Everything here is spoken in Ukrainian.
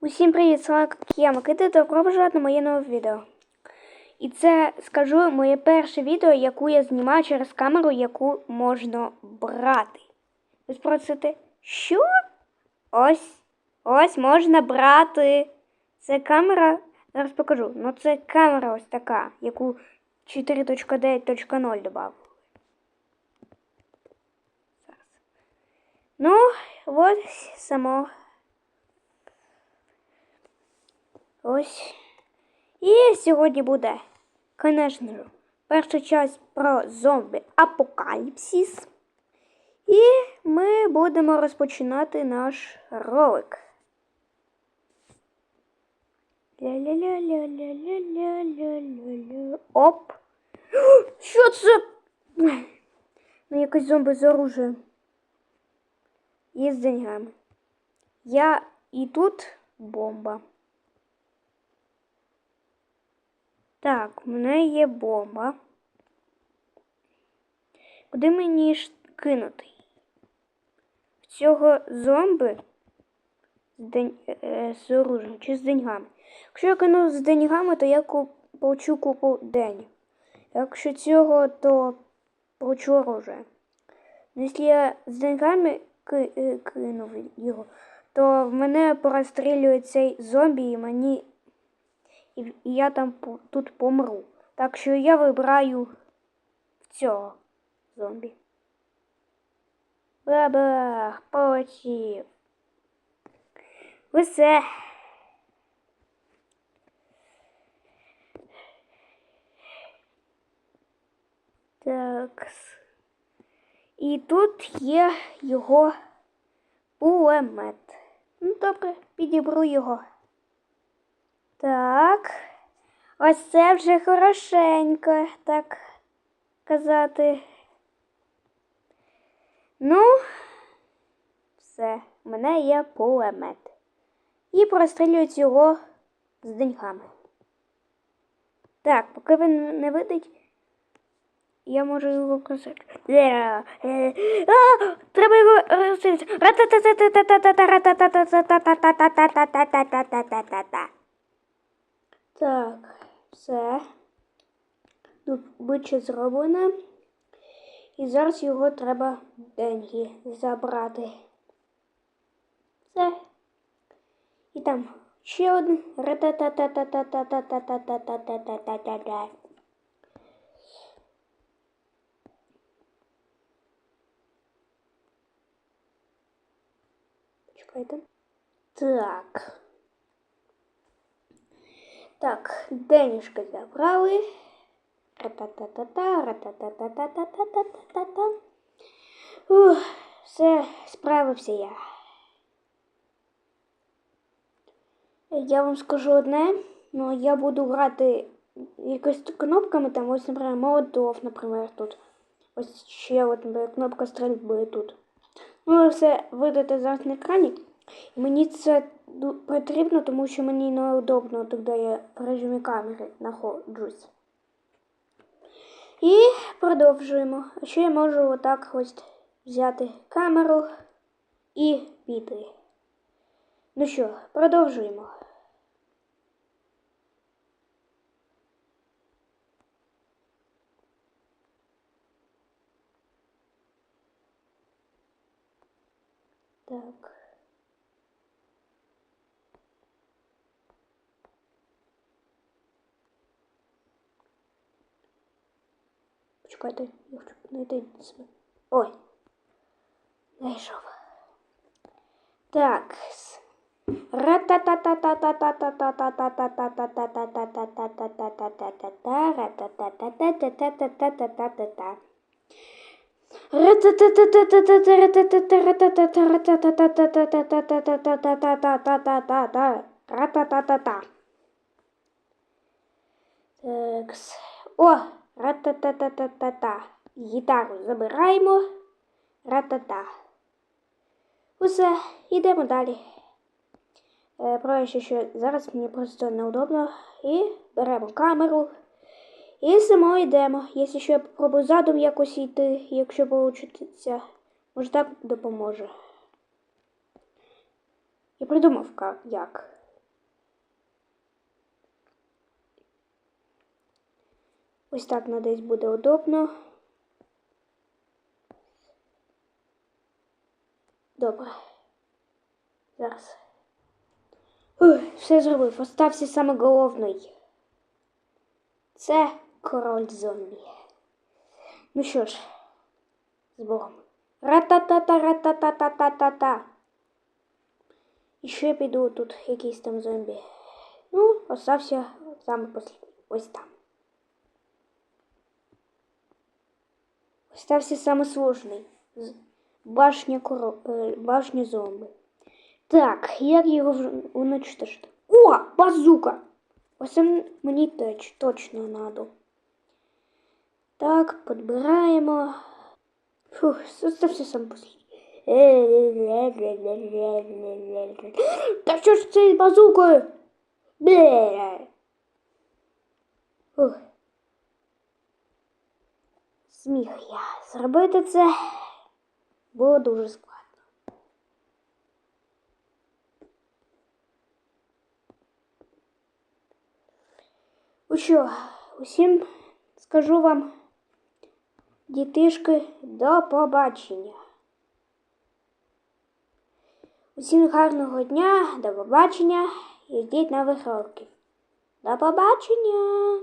Усім привіт, вами я Микита, добро пожаловать на моє нове відео. І це скажу моє перше відео, яку я знімаю через камеру, яку можна брати. Ви спросите, що? Ось, ось можна брати. Це камера, зараз покажу. Ну це камера ось така, яку 4.9.0 додав. Ну, ось само. Ось. І сьогодні буде, звісно перша часть про зомбі апокаліпсис. І ми будемо розпочинати наш ролик. Ля-ля-ля-ля-ля-ля-ля-ля-ля. Оп. Що це? Ну, якось зомби з оружием. І з деньгами. Я і тут бомба. Так, у мене є бомба. Куди мені ж кинути? В цього зомби з, день... е, з оружием чи з деньгами. Якщо я кину з деньгами, то я получу купу день. Якщо цього, то получу оружие. Ну, Якщо я з деньгами е, кинув його, то в мене порозстрілює цей зомбі і мені і і я там тут помру. Так що я вибираю цього зомбі. Бабах, полетів. Усе. Так. І тут є його кулемет. Ну, добре, підібру його. Так. Ось це вже хорошенько, так казати. Ну, все, у мене є пулемет. І прострілюють його з деньгами. Так, поки він не видить, я можу його просити. Е, е, а, Треба його розстрілити. Так, все. Тут биче зроблено. І зараз його треба деньги забрати. Все. І там ще один. Ра-та-та-та-та-та-та-та-та-та-та-та-та-та-та-та. Так. Денежки забрали. Ра-та-та-та-та, ра-та-та-та-та-та-та-та-та-та. Ух, все, справився я. Я вам скажу одне, ну я буду грати якось кнопками, там, ось, наприклад, молотов, наприклад, тут. Ось ще от, наприклад, кнопка стрільби тут. Ну, все видите зараз на екрані. Мені це потрібно, тому що мені неудобно, тоді я в режимі камери знаходжусь. І продовжуємо. А ще я можу отак ось взяти камеру і піти. Ну що, продовжуємо. Так. Почекайте, я хочу знайти себе. Ой. Знайшов. Так. Такс. О, ра-та-та-та-та-та-та. Гітару забираємо. Ра-та-та. Усе, йдемо далі. Е, Проще, що зараз мені просто неудобно. І беремо камеру. І само йдемо. Якщо що я попробую задом якось йти, якщо вийде, може так допоможе. Я придумав як. Ось так надесь буде удобно. Добре. Зараз. Ух, все зробив. Остався саме головний. Це король зомбі. Ну що ж, з Богом. Ра-та-та-та, ра-та-та-та-та-та-та. І ще піду тут якийсь там зомбі. Ну, остався саме послідній. Ось там. Остався саме сложний. З- Башня коро... е, башня зомби. Так, як його вже уничтожити? О, базука! Ось це мені теж точно надо. Так, підбираємо. Фух, остався сам послідній. Та що ж це з базукою? Бе. Фух. Зміг я зробити це було дуже складно. Ну що, усім скажу вам, дітишки, до побачення. Усім гарного дня, до побачення і ждіть нових років. До побачення!